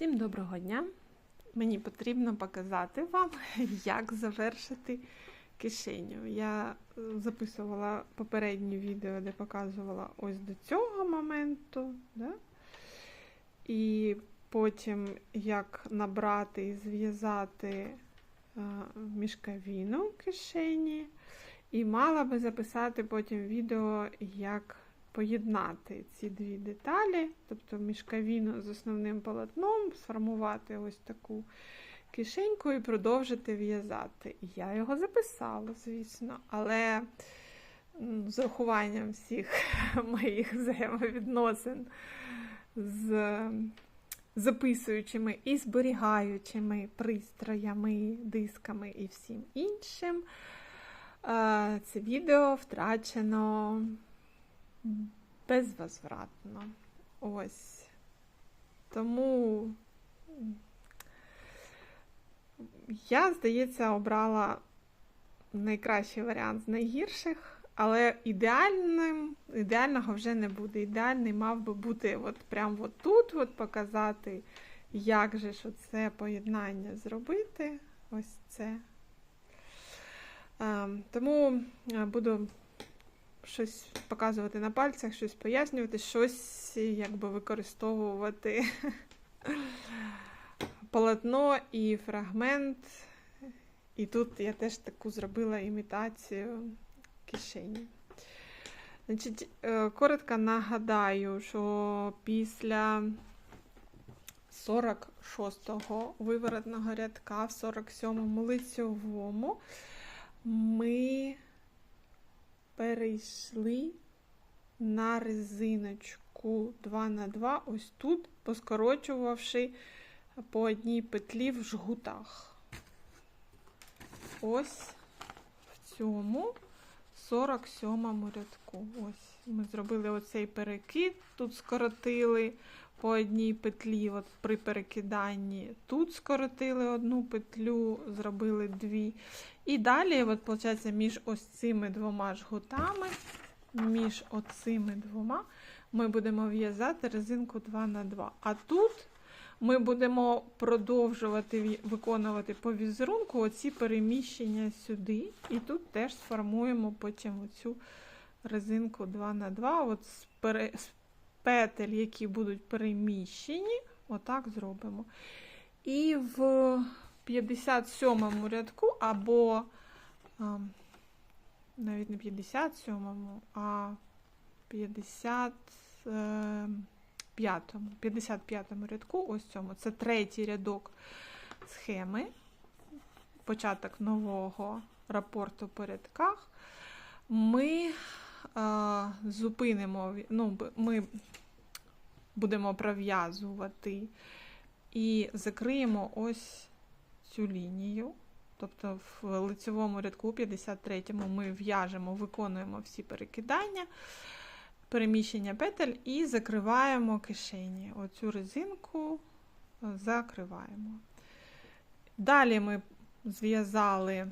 Всім доброго дня! Мені потрібно показати вам, як завершити кишеню. Я е, записувала попереднє відео, де показувала ось до цього моменту. Да? І потім як набрати і зв'язати е, мішкавіну кишені. І мала би записати потім відео, як поєднати ці дві деталі, тобто мішкавіну з основним полотном, сформувати ось таку кишеньку і продовжити в'язати. Я його записала, звісно, але з урахуванням всіх моїх взаємовідносин з записуючими і зберігаючими пристроями, дисками і всім іншим. Це відео втрачено безвозвратно. Ось. Тому я, здається, обрала найкращий варіант з найгірших, але ідеальним, ідеального вже не буде. Ідеальний мав би бути от прямо от тут, от показати, як же ж це поєднання зробити. Ось це. Ем, тому е, буду щось показувати на пальцях, щось пояснювати, щось якби використовувати полотно і фрагмент. І тут я теж таку зробила імітацію кишені. Значить, е, Коротко нагадаю, що після 46-го виворотного рядка, в 47-му лицьовому ми перейшли на резиночку 2х2, ось тут, поскорочувавши по одній петлі в жгутах. Ось в цьому 47 рядку. Ось ми зробили оцей перекид, тут скоротили по одній петлі от при перекиданні. Тут скоротили одну петлю, зробили дві. І далі, от, виходить, між ось цими двома жгутами, між оцими двома, ми будемо в'язати резинку 2х2. А тут ми будемо продовжувати виконувати по візерунку оці переміщення сюди. І тут теж сформуємо потім оцю резинку 2х2. От з, петель, які будуть переміщені, отак зробимо. І в 57 рядку, або а, навіть не 57, а 55 55 рядку, ось цьому. Це третій рядок схеми, початок нового рапорту по рядках. Ми а, зупинимо, ну, ми будемо пров'язувати і закриємо ось цю лінію. Тобто в лицевому рядку 53-му ми в'яжемо, виконуємо всі перекидання, переміщення петель і закриваємо кишені. Оцю резинку закриваємо. Далі ми зв'язали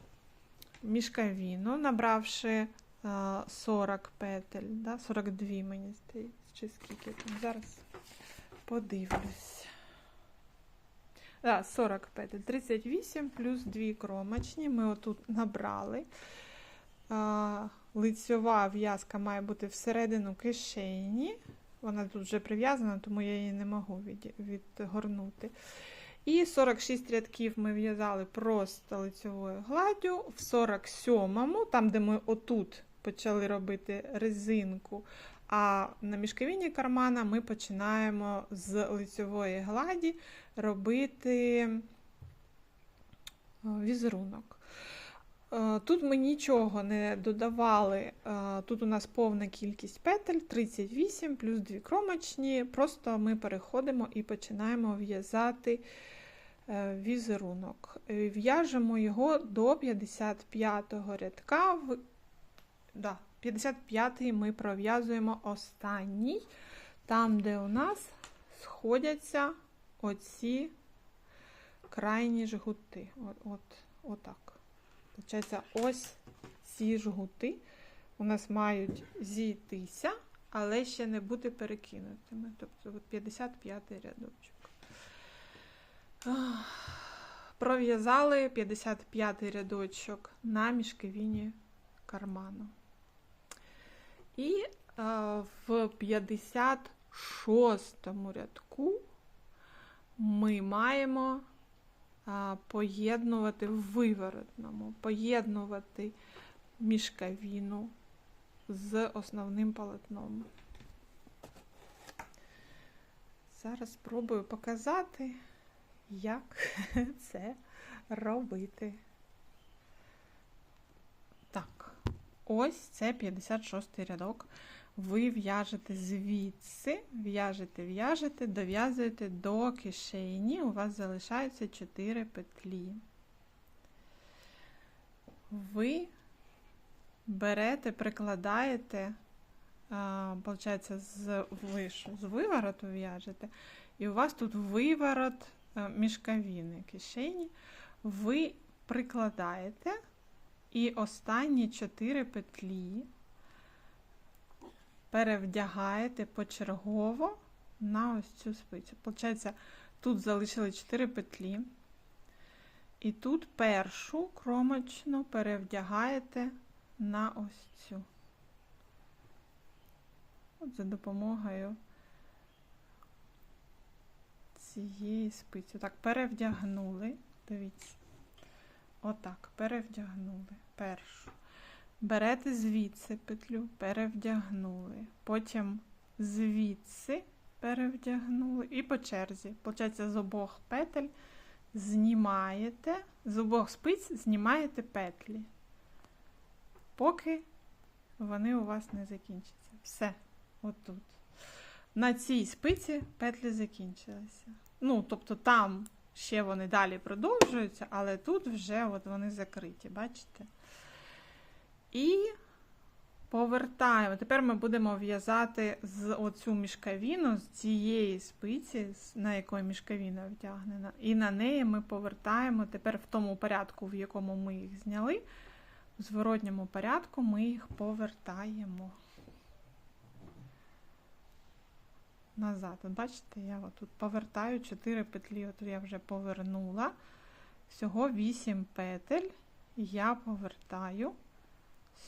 мішкавіну, набравши 40 петель, да, 42, мені здається, чи скільки там. Зараз подивлюсь. Да, 40 петель, 38 плюс 2 кромочні. Ми отут набрали. А, лицьова в'язка має бути всередину кишені. Вона тут вже прив'язана, тому я її не можу від, відгорнути. І 46 рядків ми в'язали просто лицьовою гладдю. В 47-му, там, де ми отут почали робити резинку, а на мішковіні кармана ми починаємо з лицьової гладі робити е, візерунок. Е, тут ми нічого не додавали, е, тут у нас повна кількість петель 38 плюс 2 кромочні. Просто ми переходимо і починаємо в'язати візерунок. В'яжемо його до 55-го рядка. Да, 55-й ми пров'язуємо останній, там, де у нас сходяться оці крайні жгути. От, от, Отак. Получається, ось ці жгути у нас мають зійтися, але ще не бути перекинутими. Тобто 55-й рядочок. Пров'язали 55 рядочок на мішковіні карману. І е, в 56 рядку ми маємо а, поєднувати в виворотному, поєднувати мішкавіну з основним полотном. Зараз спробую показати, як це робити. Так, ось це 56 рядок. Ви в'яжете звідси, в'яжете, в'яжете, дов'язуєте до кишені, у вас залишаються 4 петлі. Ви берете, прикладаєте, виходить, з вишу, з вивороту в'яжете, і у вас тут виворот мішковини кишені, ви прикладаєте і останні 4 петлі перевдягаєте почергово на ось цю спицю. Получається, тут залишили 4 петлі. І тут першу кромочну перевдягаєте на ось цю. От за допомогою цієї спиці. Так, перевдягнули. Дивіться. Отак, перевдягнули першу. Берете звідси петлю, перевдягнули. Потім звідси перевдягнули і по черзі. Получається, з обох петель знімаєте, з обох спиць знімаєте петлі, поки вони у вас не закінчаться. Все, отут. На цій спиці петлі закінчилися. Ну, тобто там ще вони далі продовжуються, але тут вже от вони закриті, бачите? І повертаємо. Тепер ми будемо в'язати з оцю мішкавіну, з цієї спиці, на якої мішкавіна втягнена. І на неї ми повертаємо тепер в тому порядку, в якому ми їх зняли. В зворотньому порядку ми їх повертаємо назад. Бачите, я тут повертаю 4 петлі, от я вже повернула. Всього 8 петель я повертаю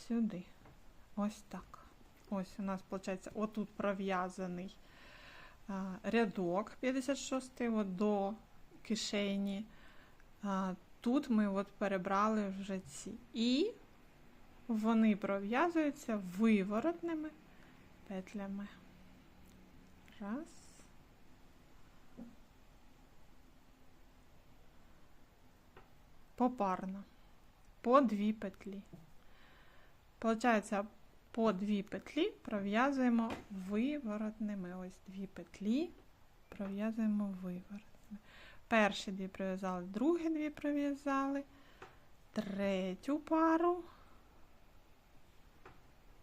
сюди. Ось так. Ось у нас, виходить, отут пров'язаний рядок 56 от до кишені. Тут ми от перебрали вже ці. І вони пров'язуються виворотними петлями. Раз. Попарно. По дві петлі. Получається, по дві петлі пров'язуємо виворотними. Ось дві петлі пров'язуємо виворотними. Перші дві пров'язали, другі дві пров'язали, третю пару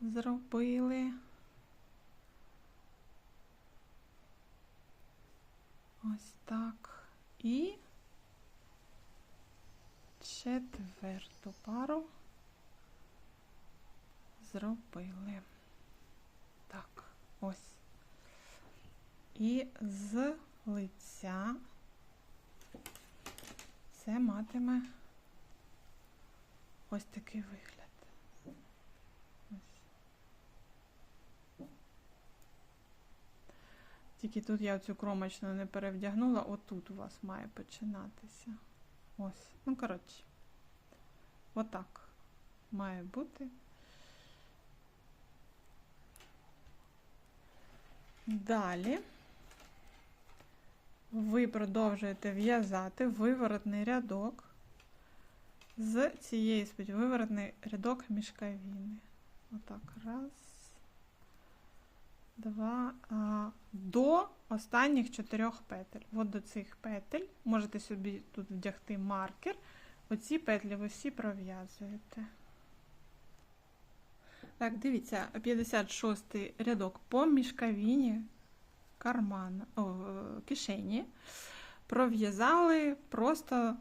зробили. Ось так. І четверту пару зробили. Так, ось. І з лиця це матиме ось такий вигляд. Ось. Тільки тут я цю кромочну не перевдягнула, отут у вас має починатися. Ось. Ну, коротше, отак має бути. Далі ви продовжуєте в'язати виворотний рядок з цієї спить, виворотний рядок мішкавіни. Отак, раз, два, а, до останніх чотирьох петель. От до цих петель можете собі тут вдягти маркер. Оці петлі ви всі пров'язуєте. Так, дивіться, 56 рядок по мішкавіні карман, о, кишені. Пров'язали просто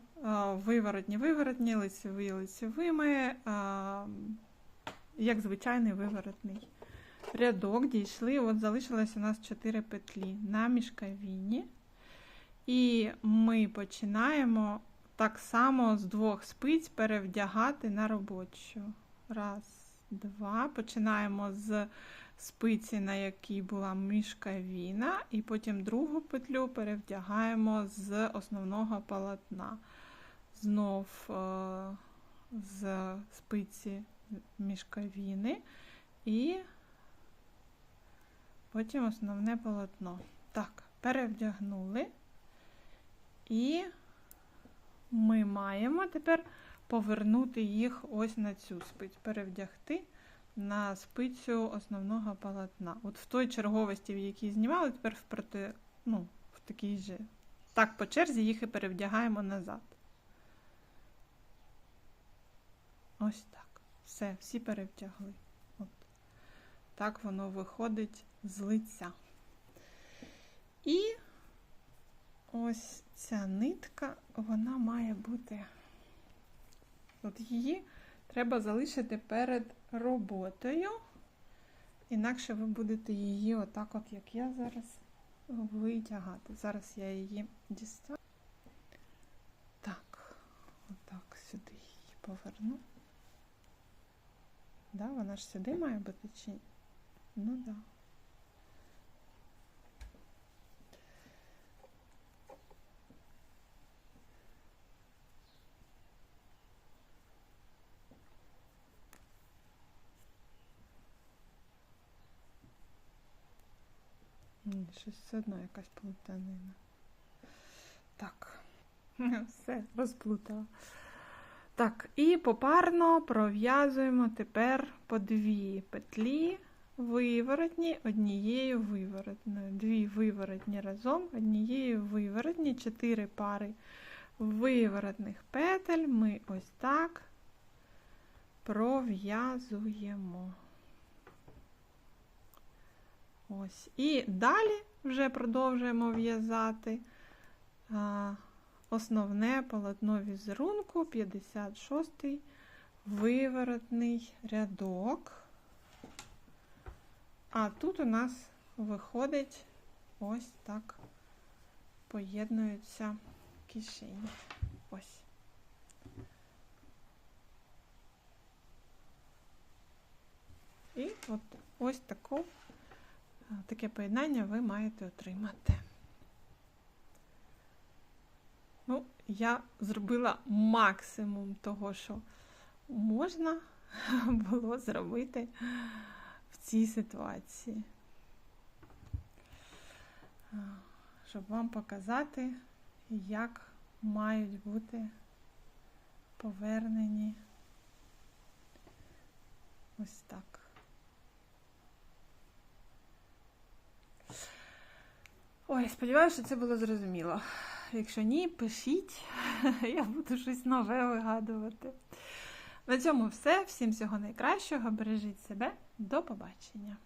виворотні, виворотні, лицеві лицевими, як звичайний виворотний рядок. Дійшли, от залишилось у нас 4 петлі на мішкавіні. І ми починаємо так само з двох спиць перевдягати на робочу. Раз, два. Починаємо з спиці, на якій була мішкавіна, і потім другу петлю перевдягаємо з основного полотна. Знов е, з спиці мішкавіни і потім основне полотно. Так, перевдягнули. І ми маємо тепер повернути їх ось на цю спицю, перевдягти на спицю основного полотна. От в той черговості, в якій знімали, тепер в проти, ну, в такій же. Так, по черзі їх і перевдягаємо назад. Ось так. Все, всі перевдягли. От. Так воно виходить з лиця. І ось ця нитка, вона має бути. От її треба залишити перед роботою. Інакше ви будете її отак, от як я зараз, витягати. Зараз я її дістану. Так, отак сюди її поверну. Да, вона ж сюди має бути чи? Ну да. Ні, Щось все одно якась плутанина. Так, все, розплутала. Так, і попарно пров'язуємо тепер по дві петлі виворотні однією виворотною. Дві виворотні разом, однією виворотні, чотири пари виворотних петель ми ось так пров'язуємо. Ось. І далі вже продовжуємо в'язати основне полотно візерунку, 56-й виворотний рядок. А тут у нас виходить ось так поєднуються кишені. Ось. І от ось таку таке поєднання ви маєте отримати. Ну, я зробила максимум того, що можна було зробити в цій ситуації. Щоб вам показати, як мають бути повернені ось так. Ой, сподіваюся, що це було зрозуміло. Якщо ні, пишіть, я буду щось нове вигадувати. На цьому все. Всім всього найкращого. Бережіть себе. До побачення!